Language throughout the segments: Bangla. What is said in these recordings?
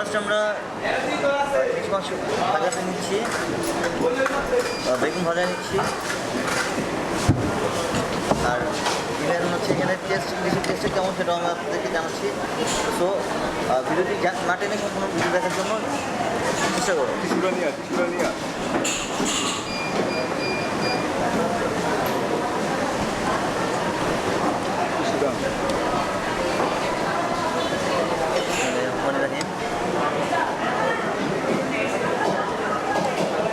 ফার্স্ট আমরা ইলিশ নিচ্ছি। বেগুন ভাজা নিচ্ছি। আর ইভেন হচ্ছে এখানে টেস্ট ইলিশের টেস্টটা কেমন সেটাও আমি আপনাদেরকে জানাচ্ছি। সো ভিডিওটি না টেনে সম্পূর্ণ ভিডিও দেখার জন্য চেষ্টা করো টিস্যুটা নিয়ে আয়, টিস্যুটা নিয়ে আয়। টিস্যুটা আন। মনে রাখেন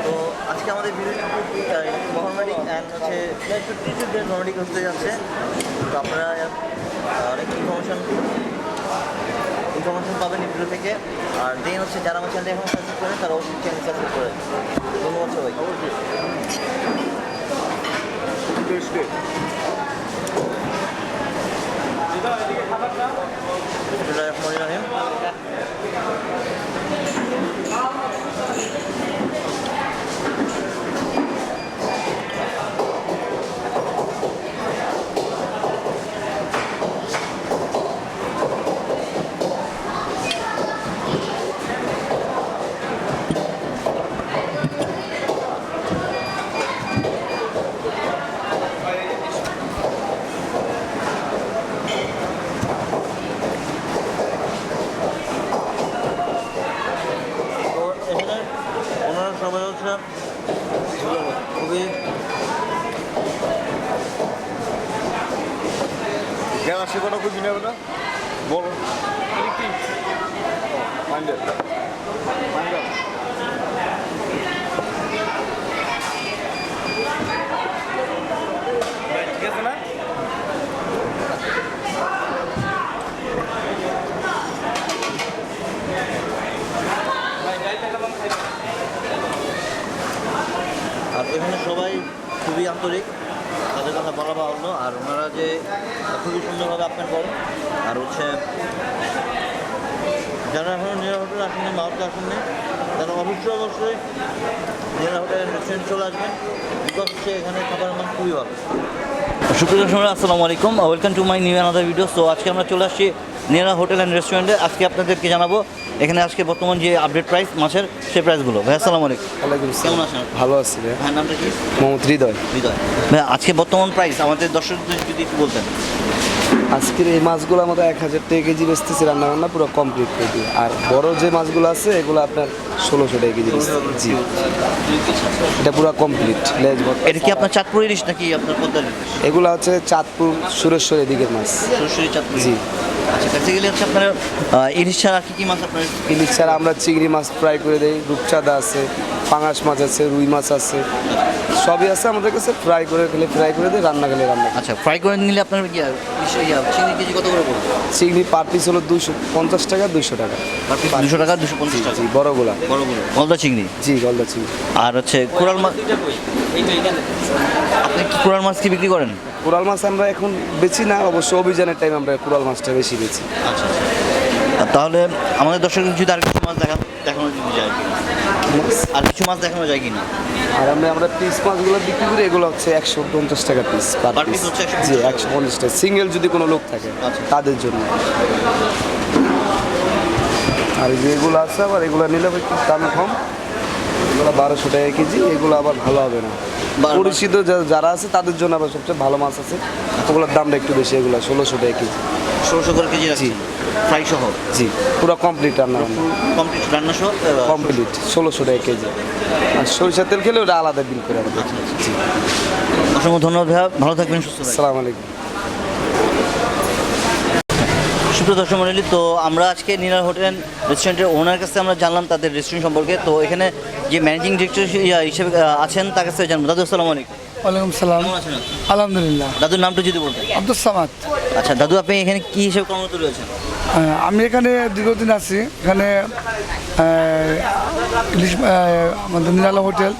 তো আজকে আমাদের ভিডিওটি মহামারী অ্যান্ড হচ্ছে একটু করতে যাচ্ছে। তো আপনারা অনেক ইনফরমেশন ইনফরমেশন পাবেন ভিডিও থেকে। আর দেন হচ্ছে যারা আমার চ্যানেলটা এখন সাবস্ক্রাইব করেন তারা অবশ্যই চ্যানেল সাবস্ক্রাইব করেন ধন্যবাদ সবাই। Test Ginevra? Bol. Anything. Oh, খুবই সুন্দরভাবে আপনার করুন আর হচ্ছে, যারা এখনও নিরা হোটেল আসেননি মাউথে আসেননি তারা অবশ্যই অবশ্যই নিরা হোটেল রেস্টুরেন্ট চলে আসবেন বিকজ হচ্ছে এখানে খাবার মান খুবই ভালো। সুপ্রিয় আসসালামু আলাইকুম। Welcome to my new another video so আজকে আমরা চলে আসছি নেরা হোটেল অ্যান্ড রেস্টুরেন্টে আজকে আপনাদেরকে জানাব এখানে আজকে বর্তমান যে আপডেট প্রাইস মাছের সেই প্রাইসগুলো ভাই আসসালামু আলাইকুম। ওয়ালাইকুম কেমন আছেন? ভালো আছি ভাই। নামটা কি? মোহাম্মদ হৃদয়। হৃদয়। ভাই আজকে বর্তমান প্রাইস আমাদের দর্শকদের যদি একটু বলতেন। আজকের এই মাছগুলো আমাদের এক হাজার টাকা কেজি বেচতেছি রান্না বান্না পুরো কমপ্লিট করে দিই। আর বড় যে মাছগুলো আছে এগুলো আপনার ষোলোশো টাকা কেজি জি। এটা পুরো কমপ্লিট লেজ এটা কি আপনার চাঁদপুর ইলিশ নাকি আপনার পদ্মার ইলিশ? এগুলো হচ্ছে চাঁদপুর সুরেশ্বর এদিকের মাছ। সরাসরি চাঁদপুর জি। আচ্ছা হচ্ছে আপনার ইলিশ ছাড়া আর কি কি মাছ আপনার? ইলিশ ছাড়া আমরা চিংড়ি মাছ ফ্রাই করে দিই রূপচাঁদা আছে পাঙাশ মাছ আছে রুই মাছ আছে সবই আছে আমাদের কাছে। ফ্রাই করে খেলে ফ্রাই করে দিই রান্না খেলে রান্না আচ্ছা ফ্রাই করে নিলে আপনার কি আর চিংড়ি কেজি কত করে পড়বে? চিংড়ি পার পিস হলো দুশো পঞ্চাশ টাকা দুশো টাকা। দুশো টাকা দুশো পঞ্চাশ টাকা। বড়গুলা বড়গুলো। গলদা চিংড়ি? জি গলদা চিংড়ি। আর হচ্ছে কোরাল মাছ আপনি কি কোরাল মাছ কি বিক্রি করেন? কোরাল মাছ আমরা এখন বেচি না অবশ্য অভিযানের টাইম আমরা কোরাল মাছটা বেশি বেচি। আচ্ছা আর তাহলে আমাদের দর্শকদের যদি আর কিছু মাছ দেখা দেখানো যদি যায় আর কিছু মাছ দেখানো যায় কিনা? আর আমরা আমরা পিস মাছগুলো বিক্রি করি এগুলো হচ্ছে একশো পঞ্চাশ টাকা পিস পার পিস হচ্ছে 150 জি একশো পঞ্চাশ টাকা। সিঙ্গেল যদি কোনো লোক থাকে আচ্ছা। তাদের জন্য। আর যেগুলো আছে আবার এগুলো নিলে একটু দাম কম। এগুলো বারোশো টাকা কেজি এগুলো আবার ভালো হবে না। পরিচিত যারা আছে তাদের জন্য আবার সবচেয়ে ভালো মাছ আছে। ওগুলোর দামটা একটু বেশি এগুলো ষোলোশো টাকা কেজি। ষোলোশো করে কেজি রাখছি ফ্রাই সহ জি পুরো কমপ্লিট রান্না কমপ্লিট রান্না সহ কমপ্লিট ষোলোশো টাকা কেজি। আর সরিষার তেল খেলে ওটা আলাদা বিল করে জি অসংখ্য ধন্যবাদ ভাইয়া ভালো থাকবেন সুস্থ আসসালামু আলাইকুম। সুপ্রিয় দর্শক মন্ডলী তো আমরা আজকে নীলার হোটেল রেস্টুরেন্টের ওনার কাছে আমরা জানলাম তাদের রেস্টুরেন্ট সম্পর্কে। তো এখানে যে ম্যানেজিং ডিরেক্টর হিসেবে আছেন তার কাছে জানব। দাদু আসসালামু আলাইকুম। ওয়ালাইকুম সালাম? আলহামদুলিল্লাহ। দাদুর নামটা যদি বলতেন। আব্দুল সামাদ। আচ্ছা দাদু আপনি এখানে কি হিসেবে কর্মরত রয়েছেন? আমি এখানে দীর্ঘদিন আছি। এখানে আমাদের নিরালা হোটেল।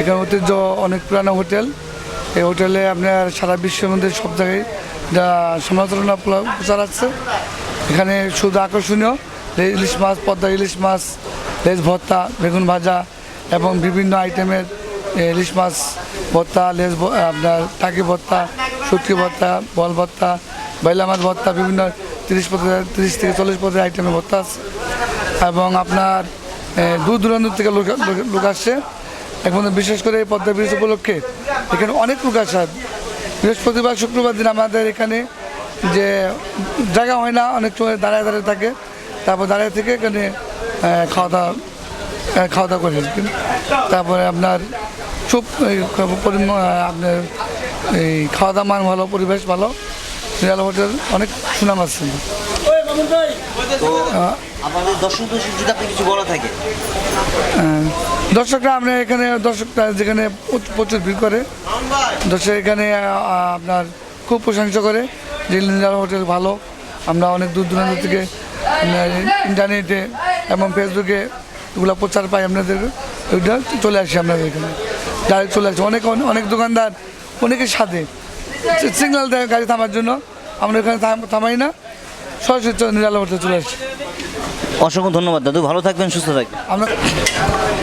এখানে ঐতিহ্য অনেক পুরানো হোটেল। এই হোটেলে আপনার সারা বিশ্বের মধ্যে সব জায়গায় যা সমালোচনা প্রচার আছে। এখানে শুধু আকর্ষণীয় ইলিশ মাছ পদ্মা ইলিশ মাছ লেজ ভর্তা বেগুন ভাজা এবং বিভিন্ন আইটেমের ইলিশ মাছ ভর্তা লেজ আপনার টাকি ভর্তা শুটকি ভর্তা বল ভর্তা বাইলা মাছ ভর্তা বিভিন্ন তিরিশ পদের, তিরিশ থেকে চল্লিশ পদের আইটেমের ভর্তা আছে। এবং আপনার দূর দূরান্ত থেকে লোক, লোক- আসছে। এখন বিশেষ করে এই পদ্মা ব্রিজ উপলক্ষে এখানে অনেক লোক আসে। বৃহস্পতিবার, শুক্রবার দিন আমাদের এখানে যে জায়গা হয় না, অনেক সময় দাঁড়ায়, দাঁড়িয়ে থাকে। তারপর দাঁড়িয়ে থেকে এখানে খাওয়া দাওয়া খাওয়া দাওয়া করে কিন্তু তারপরে আপনার খুব এই, আপনার এই খাওয়া দাওয়া মান ভালো পরিবেশ ভালো। নিরালা হোটেল অনেক সুনাম আছে। তো আমাদের দর্শক দর্শক যদি আপনি কিছু বলা থাকে? হ্যাঁ। দর্শকরা আমরা এখানে দর্শকরা যেখানে প্রচুর- প্রচুর ভিড় করে দর্শক এখানে আপনার খুব প্রশংসা করে যে লিঞ্জার হোটেল ভালো। আমরা অনেক দূর দূরান্ত থেকে ইন্টারনেটে এবং ফেসবুকে এগুলো প্রচার পাই আপনাদের। ওইটা চলে আসি আপনাদের এখানে। ডাইরেক্ট চলে আসি। অনেক অনেক দোকানদার অনেকের সাথে। সিগন্যাল দেয় গাড়ি থামার জন্য। আমরা এখানে থামাই না। সরাসরি নিরালা হোটেল চলে আসি। অসংখ্য ধন্যবাদ দাদু। ভালো থাকবেন সুস্থ থাকবেন। আমরা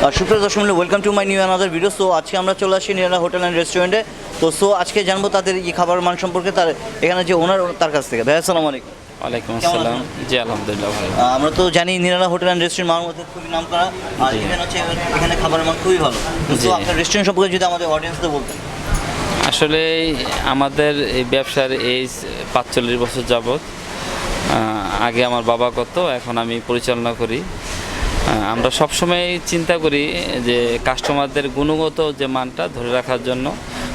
আর সুপ্রিয় দর্শক মূল্য welcome to my new another video so আজকে আমরা চলে আসি নিরালা হোটেল অ্যান্ড রেস্টুরেন্টে তো সো আজকে জানব তাদের এই খাবার মান সম্পর্কে তার এখানে যে ওনার তার কাছ থেকে। ভাই আসসালামু আলাইকুম। ওয়ালাইকুম আসসালাম। জি আলহামদুলিল্লাহ ভালো। আমরা তো জানি নিরালা হোটেল অ্যান্ড রেস্টুরেন্ট মার মধ্যে খুবই নাম করা আর। এখানে হচ্ছে এখানে খাবারের মান খুবই ভালো। তো আপনার রেস্টুরেন্ট সম্পর্কে যদি আমাদের অডিয়েন্সদের বলতেন। আসলে আমাদের এই ব্যবসার এই পাঁচচল্লিশ বছর যাবৎ। আগে আমার বাবা করতো এখন আমি পরিচালনা করি। আমরা সবসময় চিন্তা করি যে কাস্টমারদের গুণগত যে মানটা ধরে রাখার জন্য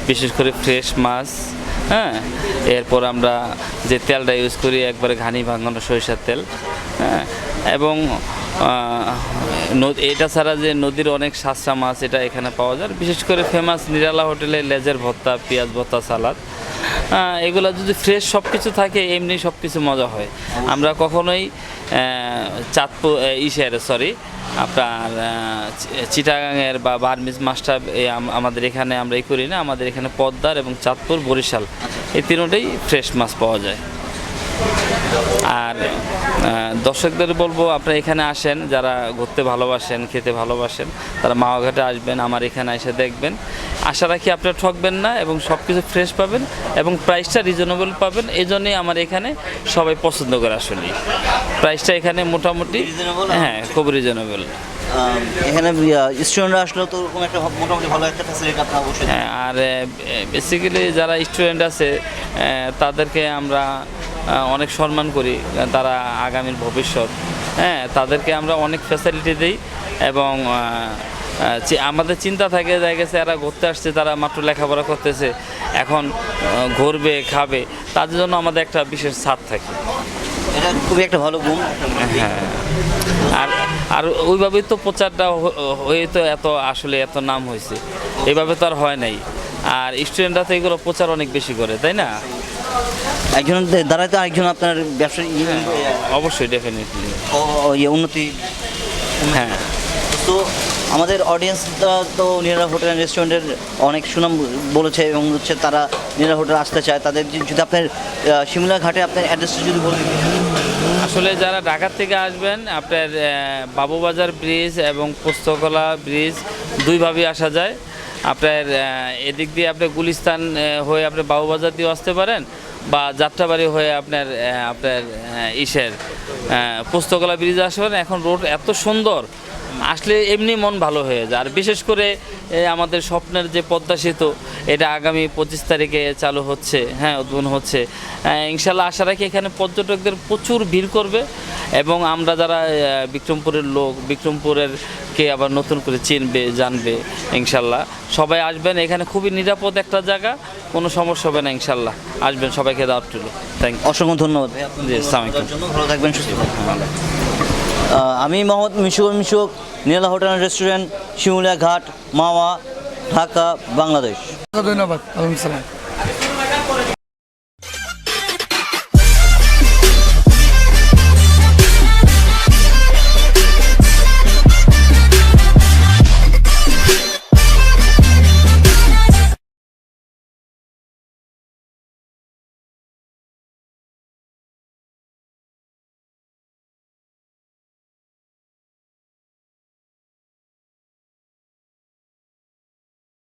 বিশেষ করে ফ্রেশ মাছ হ্যাঁ এরপর আমরা যে তেলটা ইউজ করি, একবারে ঘানি ভাঙানো সরিষার তেল হ্যাঁ এবং এটা ছাড়া যে নদীর অনেক সাতটা মাছ এটা এখানে পাওয়া যায়। বিশেষ করে ফেমাস নিরালা হোটেলে লেজের ভর্তা, পেঁয়াজ ভর্তা, সালাদ। এগুলো যদি ফ্রেশ সব কিছু থাকে এমনি সব কিছু মজা হয়। আমরা কখনোই চাঁদপুর ইসের সরি আপনার আহ, চি- চিটাগাংয়ের বা বার্মিজ আম- আমাদের এখানে আমরা এই করি না আমাদের এখানে পদ্মার এবং চাঁদপুর বরিশাল এই তিনটেই ফ্রেশ মাছ পাওয়া যায়। আর দর্শকদের বলব আপনারা এখানে আসেন যারা ঘুরতে ভালোবাসেন খেতে ভালোবাসেন তারা মাওয়াঘাটে আসবেন আমার এখানে এসে দেখবেন। আশা রাখি আপনারা ঠকবেন না এবং সব কিছু ফ্রেশ পাবেন এবং প্রাইসটা রিজনেবল পাবেন। এই জন্যই আমার এখানে সবাই পছন্দ করে আসলে। প্রাইসটা এখানে মোটামুটি? হ্যাঁ খুব রিজনেবল এখানে স্টুডেন্টরা আসলেও তো ওরকম একটা মোটামুটি ভালো একটা ফ্যাসিলিটি আপনার অবশ্যই হ্যাঁ আর বেসিক্যালি যারা স্টুডেন্ট আছে তাদেরকে আমরা অনেক সম্মান করি। তারা আগামীর ভবিষ্যৎ হ্যাঁ তাদেরকে আমরা অনেক ফ্যাসিলিটি দিই এবং আমাদের চিন্তা থাকে দেখা গেছে এরা ঘুরতে আসছে তারা মাত্র লেখাপড়া করতেছে এখন ঘুরবে খাবে তাদের জন্য আমাদের একটা বিশেষ ছাদ থাকে। এটা খুবই একটা ভালো গুণ হ্যাঁ। আর আর ওইভাবেই তো প্রচারটা হয়ে তো এত আসলে এত নাম হয়েছে। এইভাবে তো আর হয় নাই। আর স্টুডেন্টরা তো এগুলো প্রচার অনেক বেশি করে তাই না? একজন দাঁড়াইতে আরেকজন আপনার ব্যবসার ই- অবশ্যই ডেফিনেটলি ইয়ে উন্নতি। হ্যাঁ। তো আমাদের অডিয়েন্সরা তো নিরা হোটেল অ্যান্ড রেস্টুরেন্টের অনেক সুনাম বলেছে এবং হচ্ছে তারা নিরা হোটেল আসতে চায়। তাদের যদি আপনার শিমলা ঘাটে আপনার অ্যাড্রেসটা যদি বলবেন আসলে যারা ঢাকা থেকে আসবেন, আপনার বাবুবাজার ব্রিজ এবং পুস্তকলা ব্রিজ দুইভাবেই আসা যায়। আপনার এদিক দিয়ে আপনি গুলিস্তান হয়ে আপনি বাবুবাজার দিয়ে আসতে পারেন বা যাত্রাবাড়ি হয়ে আপনার আপনার ইসের পুস্তকলা ব্রিজ পারেন এখন রোড এত সুন্দর আসলে এমনি মন ভালো হয়ে যায়। আর বিশেষ করে আমাদের স্বপ্নের যে পদ্মা সেতু এটা আগামী পঁচিশ তারিখে চালু হচ্ছে হ্যাঁ উদ্বোধন হচ্ছে। ইনশাল্লাহ আশা রাখি এখানে পর্যটকদের প্রচুর ভিড় করবে এবং আমরা যারা বিক্রমপুরের লোক বিক্রমপুরের কে আবার নতুন করে চিনবে জানবে ইনশাল্লাহ সবাই আসবেন এখানে খুবই নিরাপদ একটা জায়গা কোনো সমস্যা হবে না ইনশাল্লাহ আসবেন সবাইকে দাওয়াত রইল থ্যাংক অসংখ্য ধন্যবাদ। ভাই আসসালামু ভালো থাকবেন সুস্থ থাকবেন। আমি মোহাম্মদ মিশুক মিশুক নীলা হোটেল রেস্টুরেন্ট শিমুলিয়া ঘাট মাওয়া ঢাকা বাংলাদেশ। ধন্যবাদ আলহামদুলিল্লাহ।